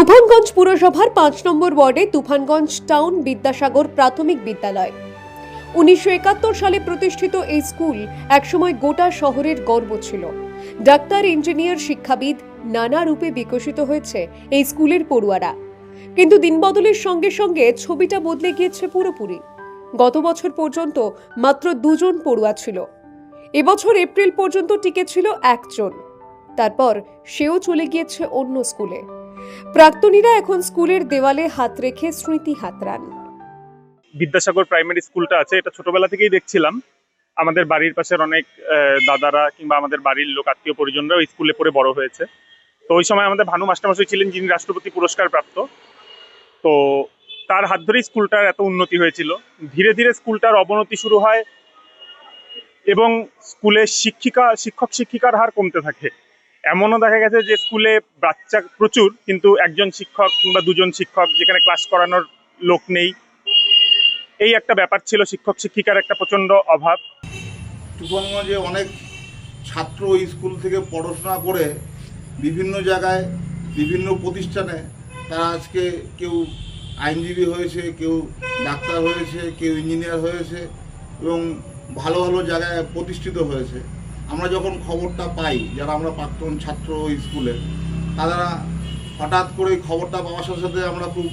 তুফানগঞ্জ পুরসভার পাঁচ নম্বর ওয়ার্ডে তুফানগঞ্জ টাউন বিদ্যাসাগর প্রাথমিক বিদ্যালয়। উনিশশো একাত্তর সালে প্রতিষ্ঠিত এই স্কুল একসময় গোটা শহরের গর্ব ছিল। ডাক্তার, ইঞ্জিনিয়ার, শিক্ষাবিদ নানা রূপে বিকশিত হয়েছে এই স্কুলের পড়ুয়ারা। কিন্তু দিনবদলের সঙ্গে সঙ্গে ছবিটা বদলে গিয়েছে পুরোপুরি। গত বছর পর্যন্ত মাত্র দুজন পড়ুয়া ছিল। এবছর এপ্রিল পর্যন্ত টিকে ছিল একজন। তারপর সেও চলে গিয়েছে অন্য স্কুলে। প্রাক্তনীরা এখন স্কুলের দেওয়ালে হাত রেখে স্মৃতি হাতরান বিদ্যাসাগর প্রাইমারি স্কুলটা আছে, এটা ছোটবেলা থেকেই দেখছিলাম। আমাদের বাড়ির পাশের অনেক দাদারা কিংবা আমাদের বাড়ির লোক, আত্মীয় পরিজনরা ওই স্কুলে পড়ে বড় হয়েছে। তো ওই সময় আমাদের ভানু মাস্টারমশাই ছিলেন, যিনি রাষ্ট্রপতি পুরস্কার প্রাপ্ত। তো তার হাত ধরেই স্কুলটার এত উন্নতি হয়েছিল। ধীরে ধীরে স্কুলটার অবনতি শুরু হয় এবং স্কুলে শিক্ষিকা শিক্ষক শিক্ষিকার হার কমতে থাকে। এমনও দেখা গেছে যে স্কুলে বাচ্চা প্রচুর, কিন্তু একজন শিক্ষক কিংবা দুজন শিক্ষক যেখানে ক্লাস করানোর লোক নেই। এই একটা ব্যাপার ছিল, শিক্ষক শিক্ষিকার একটা প্রচণ্ড অভাব। যে অনেক ছাত্র স্কুল থেকে পড়াশোনা করে বিভিন্ন জায়গায়, বিভিন্ন প্রতিষ্ঠানে, তারা আজকে কেউ আইনজীবী হয়েছে, কেউ ডাক্তার হয়েছে, কেউ ইঞ্জিনিয়ার হয়েছে এবং ভালো ভালো জায়গায় প্রতিষ্ঠিত হয়েছে। আমরা যখন খবরটা পাই, যারা আমরা প্রাক্তন ছাত্র স্কুলে, তারা হঠাৎ করে খবরটা পাওয়ার সাথে সাথে আমরা খুব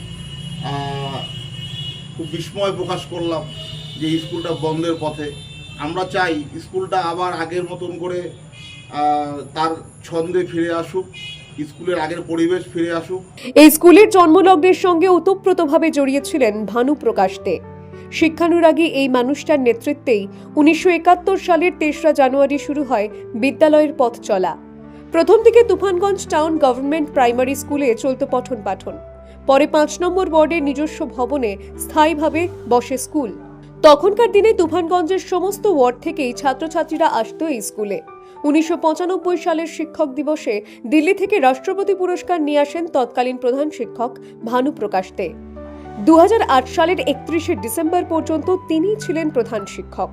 খুব বিস্ময় প্রকাশ করলাম যে স্কুলটা বন্ধের পথে। আমরা চাই স্কুলটা আবার আগের মতন করে তার ছন্দে ফিরে আসুক, স্কুলের আগের পরিবেশ ফিরে আসুক। এই স্কুলের জন্মলগ্নের সঙ্গে ওতপ্রোতভাবে জড়িয়েছিলেন ভানু প্রকাশ দে। শিক্ষানুরাগী এই মানুষটার নেতৃত্বেই উনিশশো একাত্তর সালের তেসরা জানুয়ারি শুরু হয় বিদ্যালয়ের পথ চলা। প্রথম দিকে তুফানগঞ্জ টাউন গভর্নমেন্ট প্রাইমারি স্কুলে চলত পঠন পাঠন। পরে পাঁচ নম্বর ওয়ার্ডের নিজস্ব ভবনে স্থায়ীভাবে বসে স্কুল। তখনকার দিনে তুফানগঞ্জের সমস্ত ওয়ার্ড থেকেই ছাত্রছাত্রীরা আসত এই স্কুলে। উনিশশো পঁচানব্বই সালের শিক্ষক দিবসে দিল্লি থেকে রাষ্ট্রপতি পুরস্কার নিয়ে আসেন তৎকালীন প্রধান শিক্ষক ভানু প্রকাশ দে। দু হাজার আট সালের একত্রিশে ডিসেম্বর পর্যন্ত তিনিই ছিলেন প্রধান শিক্ষক।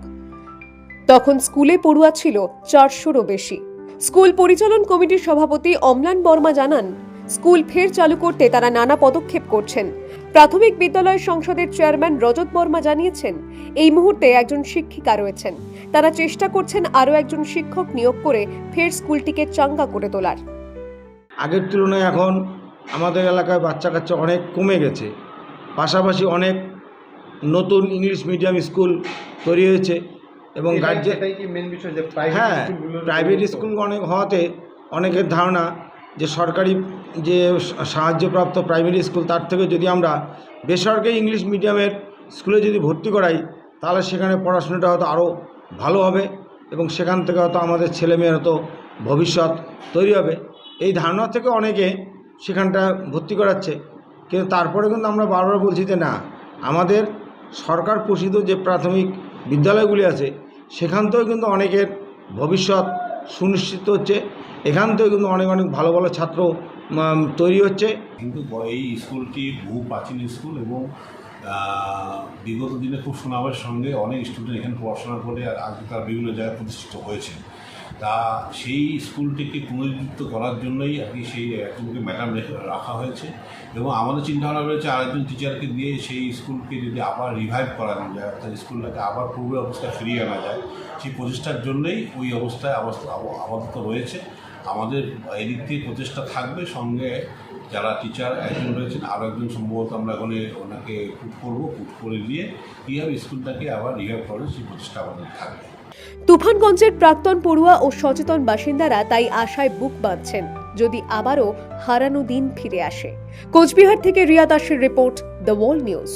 তখন স্কুলে পড়ুয়া ছিল চারশোরও বেশি। স্কুল পরিচালন কমিটির সভাপতি অম্লান বর্মা জানান, স্কুল ফের চালু করতে তারা নানা পদক্ষেপ করছেন। প্রাথমিক বিদ্যালয় সংসদের চেয়ারম্যান রজত বর্মা জানিয়েছেন, এই মুহূর্তে একজন শিক্ষিকা রয়েছেন। তারা চেষ্টা করছেন আরও একজন শিক্ষক নিয়োগ করে ফের স্কুলটিকে চাঙ্গা করে তোলার। আগের তুলনায় এখন আমাদের এলাকায় বাচ্চা কাচ্চা অনেক কমে গেছে। পাশাপাশি অনেক নতুন ইংলিশ মিডিয়াম স্কুল তৈরি হয়েছে এবং গার্জেন হ্যাঁ প্রাইভেট স্কুল অনেক হওয়াতে অনেকের ধারণা যে সরকারি যে সাহায্যপ্রাপ্ত প্রাইমারি স্কুল তার থেকে যদি আমরা বেসরকারি ইংলিশ মিডিয়ামের স্কুলে যদি ভর্তি করাই তাহলে সেখানে পড়াশোনাটা হয়তো আরও ভালো হবে এবং সেখান থেকে হয়তো আমাদের ছেলেমেয়ের হয়তো ভবিষ্যৎ তৈরি হবে। এই ধারণা থেকে অনেকে সেখানটা ভর্তি করাচ্ছে। কিন্তু তারপরে কিন্তু আমরা বারবার বলছি যে না, আমাদের সরকার পোষিত যে প্রাথমিক বিদ্যালয়গুলি আছে, সেখান থেকেও কিন্তু অনেকের ভবিষ্যৎ সুনিশ্চিত হচ্ছে, এখান থেকে কিন্তু অনেক অনেক ভালো ভালো ছাত্র তৈরি হচ্ছে। কিন্তু এই স্কুলটি বহু প্রাচীন স্কুল এবং বিগত দিনে খুব সুনামের সঙ্গে অনেক স্টুডেন্ট এখানে পড়াশোনা করে আজকাল বিভিন্ন জায়গায় প্রতিষ্ঠিত হয়েছে তা সেই স্কুলটিকে পুনরুজ্জীবিত করার জন্যই আর কি সেই একজনকে ম্যাডাম রাখা হয়েছে এবং আমাদের চিন্তাভাবনা রয়েছে আরেকজন টিচারকে দিয়ে সেই স্কুলকে যদি আবার রিভাইভ করানো যায়, অর্থাৎ স্কুলটাকে আবার পূর্বের অবস্থায় ফিরিয়ে আনা যায়, সেই প্রচেষ্টার জন্যই ওই অবস্থায় অবস্থা আপাতত রয়েছে। আমাদের এদিক থেকে প্রচেষ্টা থাকবে, সঙ্গে যারা টিচার একজন রয়েছেন আরও একজন সম্ভবত আমরা ওখানে ওনাকে পুট করব পুট করে দিয়ে কীভাবে স্কুলটাকে আবার রিভাইভ করে সেই প্রচেষ্টা আমাদের থাকবে। তুফানগঞ্জের প্রাক্তন পড়ুয়া ও সচেতন বাসিন্দারা তাই আশায় বুক বাঁধছেন, যদি আবারও হারানো দিন ফিরে আসে। কোচবিহার থেকে রিয়া দাসের রিপোর্ট, দ্য ওয়ার্ল্ড নিউজ।